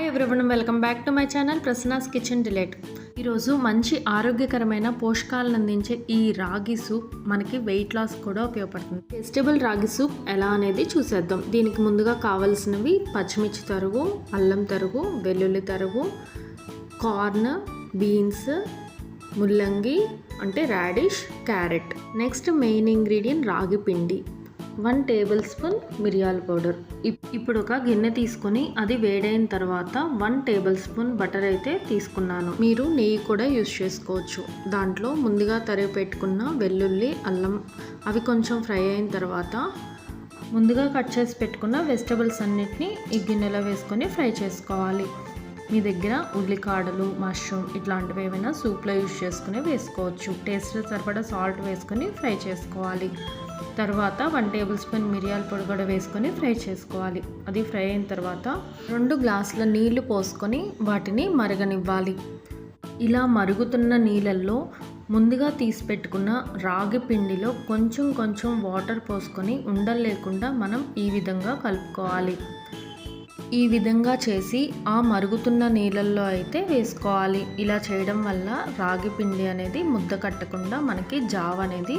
Hi everyone welcome back to my channel Prasanna's kitchen delight ఈరోజు మంచి ఆరోగ్యకరమైన పోషకాలను అందించే ఈ రాగి సూప్ మనకి వెయిట్ లాస్ కూడా ఉపయోగపడుతుంది. వెజిటబుల్ రాగి సూప్ ఎలా అనేది చూసేద్దాం. దీనికి ముందుగా కావలసినవి పచ్చిమిర్చి తరుగు అల్లం తరుగు వెల్లుల్లి తరుగు కార్న్ బీన్స్ ముల్లంగి అంటే radish carrot next main ingredient ragi పిండి. వన్ టేబుల్ స్పూన్ మిరియాల పౌడర్. ఇప్- ఇప్పుడు ఒక గిన్నె తీసుకొని అది వేడైన తర్వాత వన్ టేబుల్ స్పూన్ బటర్ అయితే తీసుకున్నాను. మీరు నెయ్యి కూడా యూస్ చేసుకోవచ్చు. దాంట్లో ముందుగా తరిగి పెట్టుకున్న వెల్లుల్లి అల్లం అవి కొంచెం ఫ్రై అయిన తర్వాత ముందుగా కట్ చేసి పెట్టుకున్న వెజిటబుల్స్ అన్నిటిని ఈ గిన్నెలో వేసుకొని ఫ్రై చేసుకోవాలి. మీ దగ్గర ఉల్లికాడలు మష్రూమ్ ఇట్లాంటివి ఏమైనా సూప్లో యూజ్ చేసుకుని వేసుకోవచ్చు. టేస్ట్ సరిపడా సాల్ట్ వేసుకొని ఫ్రై చేసుకోవాలి. తర్వాత వన్ టేబుల్ స్పూన్ మిరియాల పొడి కూడా వేసుకొని ఫ్రై చేసుకోవాలి. అది ఫ్రై అయిన తర్వాత రెండు గ్లాసుల నీళ్ళు పోసుకొని వాటిని మరగనివ్వాలి. ఇలా మరుగుతున్న నీళ్ళల్లో ముందుగా తీసి పెట్టుకున్న రాగి పిండిలో కొంచెం కొంచెం వాటర్ పోసుకొని ఉండలు లేకుండా మనం ఈ విధంగా కలుపుకోవాలి. ఈ విధంగా చేసి ఆ మరుగుతున్న నీళ్ళల్లో అయితే వేసుకోవాలి. ఇలా చేయడం వల్ల రాగి పిండి అనేది ముద్ద కట్టకుండా మనకి జావ అనేది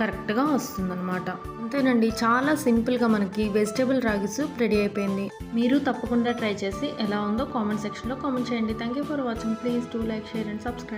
కరెక్ట్గా వస్తుందన్నమాట. అంతేనండి. చాలా సింపుల్గా మనకి వెజిటేబుల్ రాగిస్ రెడీ అయిపోయింది. మీరు తప్పకుండా ట్రై చేసి ఎలా ఉందో కామెంట్ సెక్షన్లో కామెంట్ చేయండి. Thank you for watching. Please to like share and subscribe.